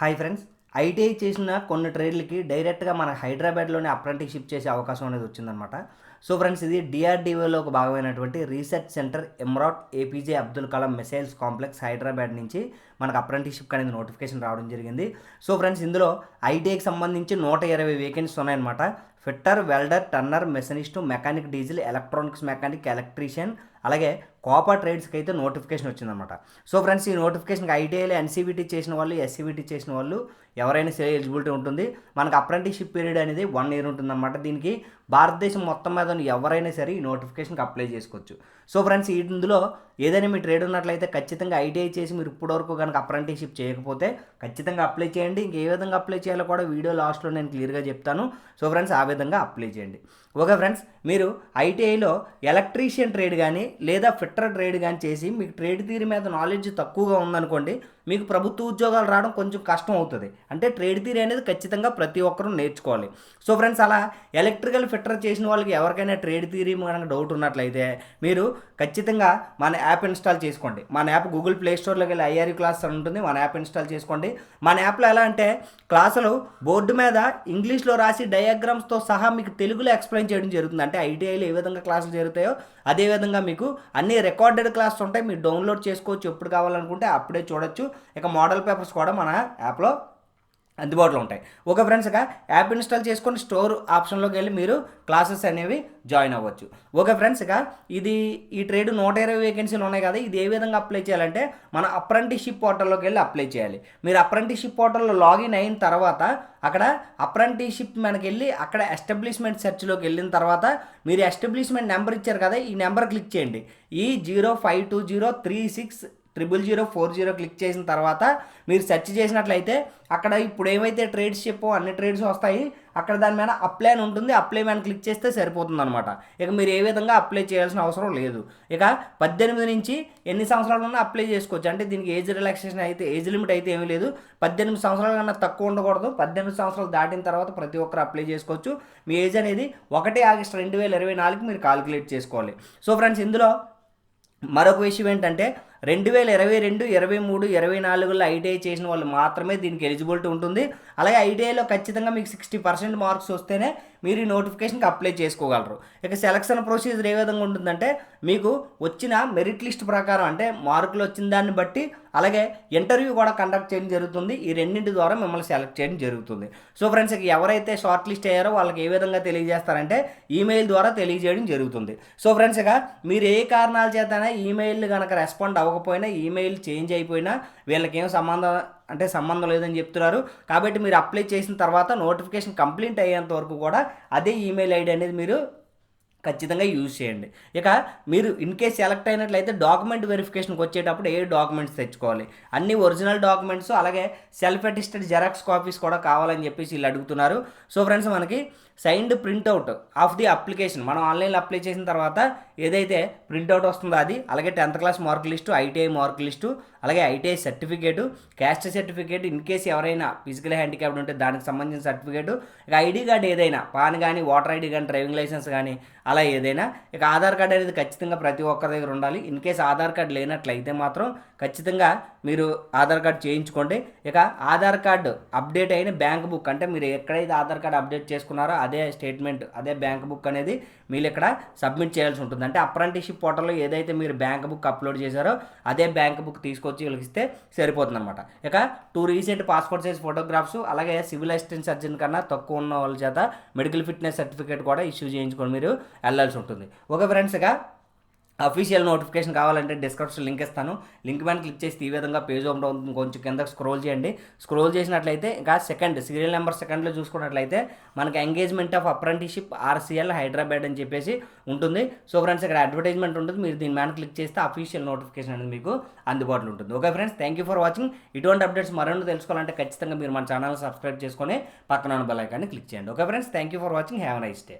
Hi friends ITI చేసిన కొన్ని ట్రేడ్లకి డైరెక్ట్గా మన హైదరాబాద్లోనే అప్రెంటిషిప్ చేసే అవకాశం అనేది వచ్చిందనమాట సో ఫ్రెండ్స్ ఇది డిఆర్డిఓలో ఒక భాగమైనటువంటి research centre Imarat APJ Abdul Kalam missiles complex Hyderabad నుంచి మనకు అప్రెంటిషిప్ అనేది నోటిఫికేషన్ రావడం జరిగింది. సో ఫ్రెండ్స్ ఇందులో ఐటీఐకి సంబంధించి నూట ఇరవై వేకెన్సీస్ ఉన్నాయన్నమాట. Fitter welder turner machinist mechanic diesel electronics mechanic electrician అలాగే కోపా ట్రేడ్స్కి అయితే నోటిఫికేషన్ వచ్చిందనమాట సో ఫ్రెండ్స్ ఈ నోటిఫికేషన్కి ఐటీఐలో ఎన్సీబీటీ చేసిన వాళ్ళు ఎస్సీబీటీ చేసిన వాళ్ళు ఎవరైనా సరే ఎలిజిబిలిటీ ఉంటుంది. మనకు అప్రెంటిషిప్ పీరియడ్ అనేది వన్ ఇయర్ ఉంటుందన్నమాట. దీనికి భారతదేశం మొత్తం మీద ఎవరైనా సరే ఈ నోటిఫికేషన్కి అప్లై చేసుకోవచ్చు. సో ఫ్రెండ్స్ ఇందులో ఏదైనా మీ ట్రేడ్ ఉన్నట్లయితే ఖచ్చితంగా ఐటీఐ చేసి మీరు ఇప్పటివరకు కనుక అప్రెంటిషిప్ చేయకపోతే ఖచ్చితంగా అప్లై చేయండి. ఇంకే విధంగా అప్లై చేయాలో కూడా వీడియో లాస్ట్లో నేను క్లియర్గా చెప్తాను. సో ఫ్రెండ్స్ ఆ విధంగా అప్లై చేయండి. ఓకే ఫ్రెండ్స్ మీరు ఐటీఐలో ఎలక్ట్రీషియన్ ట్రేడ్ కానీ లేదా ఫిట్టర్ ట్రేడ్ కానీ చేసి మీకు ట్రేడ్ థియరీ మీద నాలెడ్జ్ తక్కువగా ఉందనుకోండి మీకు ప్రభుత్వ ఉద్యోగాలు రావడం కొంచెం కష్టం అవుతుంది. అంటే ట్రేడ్ థీరీ అనేది ఖచ్చితంగా ప్రతి ఒక్కరూ నేర్చుకోవాలి. సో ఫ్రెండ్స్ అలా ఎలక్ట్రికల్ ఫిట్టర్ చేసిన వాళ్ళకి ఎవరికైనా ట్రేడ్ థీరీ కనుక డౌట్ ఉన్నట్లయితే మీరు ఖచ్చితంగా మన యాప్ ఇన్స్టాల్ చేసుకోండి. మన యాప్ గూగుల్ ప్లే స్టోర్లోకి వెళ్ళి ఐఆర్యూ క్లాస్ అని ఉంటుంది. మన యాప్ ఇన్స్టాల్ చేసుకోండి. మన యాప్లో ఎలా అంటే క్లాసులు బోర్డు మీద ఇంగ్లీష్లో రాసి డయాగ్రామ్స్తో సహా మీకు తెలుగులో ఎక్స్ప్లెయిన్ చేయడం జరుగుతుంది. అంటే ఐటీఐలో ఏ విధంగా క్లాసులు జరుగుతాయో అదేవిధంగా మీకు అన్ని రికార్డెడ్ క్లాసెస్ ఉంటాయి. మీరు డౌన్లోడ్ చేసుకోవచ్చు. ఎప్పుడు కావాలనుకుంటే అప్పుడే చూడొచ్చు. ఇక మోడల్ పేపర్స్ కూడా మన యాప్లో అందుబాటులో ఉంటాయి. ఓకే ఫ్రెండ్స్ ఇక యాప్ ఇన్స్టాల్ చేసుకొని స్టోర్ ఆప్షన్లోకి వెళ్ళి మీరు క్లాసెస్ అనేవి జాయిన్ అవ్వచ్చు. ఓకే ఫ్రెండ్స్ ఇక ఇది ఈ ట్రేడ్ నూట ఇరవై వేకెన్సీలు ఉన్నాయి కదా ఇది ఏ విధంగా అప్లై చేయాలంటే మన అప్రెంటిషిప్ పోర్టల్లోకి వెళ్ళి అప్లై చేయాలి. మీరు అప్రెంటిషిప్ పోర్టల్లో లాగిన్ అయిన తర్వాత అక్కడ అప్రెంటిషిప్ మనకి వెళ్ళి అక్కడ ఎస్టాబ్లిష్మెంట్ సెర్చ్లోకి వెళ్ళిన తర్వాత మీరు ఎస్టాబ్లిష్మెంట్ నెంబర్ ఇచ్చారు కదా ఈ నెంబర్ క్లిక్ చేయండి. ఈ zero five two zero three six triple zero four zero click చేసిన తర్వాత మీరు సెర్చ్ చేసినట్లయితే అక్కడ ఇప్పుడు ఏమైతే ట్రేడ్స్ చెప్పో అన్ని ట్రేడ్స్ వస్తాయి అక్కడ దాని మీద అప్లై అని ఉంటుంది. అప్లై మీద క్లిక్ చేస్తే సరిపోతుంది అనమాట ఇక మీరు ఏ విధంగా అప్లై చేయాల్సిన అవసరం లేదు. ఇక పద్దెనిమిది నుంచి ఎన్ని సంవత్సరాలు ఉన్నా అప్లై చేసుకోవచ్చు. అంటే దీనికి ఏజ్ రిలాక్సేషన్ అయితే ఏజ్ లిమిట్ అయితే ఏమీ లేదు. పద్దెనిమిది సంవత్సరాల కన్నా తక్కువ ఉండకూడదు. పద్దెనిమిది సంవత్సరాలు దాటిన తర్వాత ప్రతి ఒక్కరు అప్లై చేసుకోవచ్చు. మీ ఏజ్ అనేది ఒకటి ఆగస్ట్ రెండు వేల ఇరవై నాలుగు మీరు కాలిక్యులేట్ చేసుకోవాలి. సో ఫ్రెండ్స్ ఇందులో మరొక విషయం ఏంటంటే రెండు వేల ఇరవై రెండు ఇరవై మూడు ఇరవై నాలుగులో ఐటీఐ చేసిన వాళ్ళు మాత్రమే దీనికి ఎలిజిబిలిటీ ఉంటుంది. అలాగే ఐటీఐలో ఖచ్చితంగా మీకు సిక్స్టీ పర్సెంట్ మార్క్స్ వస్తేనే మీరు ఈ నోటిఫికేషన్కి అప్లై చేసుకోగలరు. ఇక సెలక్షన్ ప్రొసీజర్ ఏ విధంగా ఉంటుందంటే మీకు వచ్చిన మెరిట్ లిస్ట్ ప్రకారం అంటే మార్కులు వచ్చిన దాన్ని బట్టి అలాగే ఇంటర్వ్యూ కూడా కండక్ట్ చేయడం జరుగుతుంది. ఈ రెండింటి ద్వారా మిమ్మల్ని సెలెక్ట్ చేయడం జరుగుతుంది. సో ఫ్రెండ్స్ ఇక ఎవరైతే షార్ట్ లిస్ట్ అయ్యారో వాళ్ళకి ఏ విధంగా తెలియజేస్తారంటే ఈమెయిల్ ద్వారా తెలియజేయడం జరుగుతుంది. సో ఫ్రెండ్స్ ఇక మీరు ఏ కారణాల చేతనే ఈమెయిల్ కనుక రెస్పాండ్ అవ్వకపోయినా ఈమెయిల్ చేంజ్ అయిపోయినా వీళ్ళకి ఏం సంబంధం అంటే సంబంధం లేదని చెప్తున్నారు. కాబట్టి మీరు అప్లై చేసిన తర్వాత నోటిఫికేషన్ కంప్లీట్ అయ్యేంత వరకు కూడా అదే ఈమెయిల్ ఐడి అనేది మీరు ఖచ్చితంగా యూజ్ చేయండి. ఇక మీరు ఇన్ కేస్ సెలెక్ట్ అయినట్లయితే డాక్యుమెంట్ వెరిఫికేషన్కి వచ్చేటప్పుడు ఏ డాక్యుమెంట్స్ తెచ్చుకోవాలి? అన్ని ఒరిజినల్ డాక్యుమెంట్స్ అలాగే సెల్ఫ్ అటిస్టెడ్ జెరాక్స్ కాపీస్ కూడా కావాలని చెప్పేసి వీళ్ళు అడుగుతున్నారు. సో ఫ్రెండ్స్ మనకి signed printout of the application. మనం ఆన్లైన్లో అప్లై చేసిన తర్వాత ఏదైతే ప్రింట్అవుట్ వస్తుందో అది అలాగే tenth class mark list ITI mark list అలాగే ITI certificate caste certificate in case ఎవరైనా ఫిజికల్ హ్యాండిక్యాప్డ్ ఉంటే దానికి సంబంధించిన సర్టిఫికేటు ఇక ఐడి కార్డ్ ఏదైనా పాన్ కానీ ఓటర్ ఐడి కానీ డ్రైవింగ్ లైసెన్స్ కానీ అలా ఏదైనా ఇక ఆధార్ కార్డ్ అనేది ఖచ్చితంగా ప్రతి ఒక్కరి దగ్గర ఉండాలి. ఇన్ కేసు ఆధార్ కార్డ్ లేనట్లయితే మాత్రం ఖచ్చితంగా మీరు ఆధార్ కార్డ్ చేయించుకోండి. ఇక ఆధార్ కార్డు అప్డేట్ అయిన బ్యాంక్ బుక్ అంటే మీరు ఎక్కడైతే ఆధార్ కార్డ్ అప్డేట్ చేసుకున్నారో అదే స్టేట్మెంట్ అదే బ్యాంక్ బుక్ అనేది మీరు ఇక్కడ సబ్మిట్ చేయాల్సి ఉంటుంది. అంటే అప్రెంటిషిప్ పోర్టల్లో ఏదైతే మీరు బ్యాంక్ బుక్ అప్లోడ్ చేశారో అదే బ్యాంక్ బుక్ తీసుకొచ్చి వీళ్ళకి ఇస్తే సరిపోతుంది అనమాట ఇక two recent passport size photographs అలాగే సివిల్ అసిస్టెంట్ సర్జన్ కన్నా తక్కువ ఉన్న వాళ్ళ చేత మెడికల్ ఫిట్నెస్ సర్టిఫికేట్ కూడా ఇష్యూ చేయించుకొని మీరు వెళ్ళాల్సి ఉంటుంది. ఓకే ఫ్రెండ్స్ ఇక అఫీషియల్ నోటిఫికేషన్ కావాలంటే డిస్క్రిప్షన్ లింక్ ఇస్తాను. లింక్ పైన క్లిక్ చేసి ఈ విధంగా పేజ్ ఓపెన్ అవుతుంది. కొంచెం కింద స్క్రోల్ చేయండి. స్క్రోల్ చేసినట్లయితే ఇంకా సెకండ్ సీరియల్ నెంబర్ సెకండ్లో చూసుకున్నట్లయితే మనకి engagement of apprenticeship RCL Hyderabad అని చెప్పేసి ఉంటుంది. సో ఫ్రెండ్స్ ఇక్కడ అడ్వర్టైజ్మెంట్ ఉంటుంది. మీరు దీని మీద క్లిక్ చేస్తే అఫీషియల్ నోటిఫికేషన్ అనేది మీకు అందుబాటులో ఉంటుంది. Okay friends thank you for watching ఇటువంటి అప్డేట్స్ మరెన్నో తెలుసుకోవాలంటే ఖచ్చితంగా మీరు మన ఛానల్ సబ్స్క్రైబ్ చేసుకొని పక్కన బెల్ ఐకాన్ని క్లిక్ చేయండి. Okay friends thank you for watching have nice day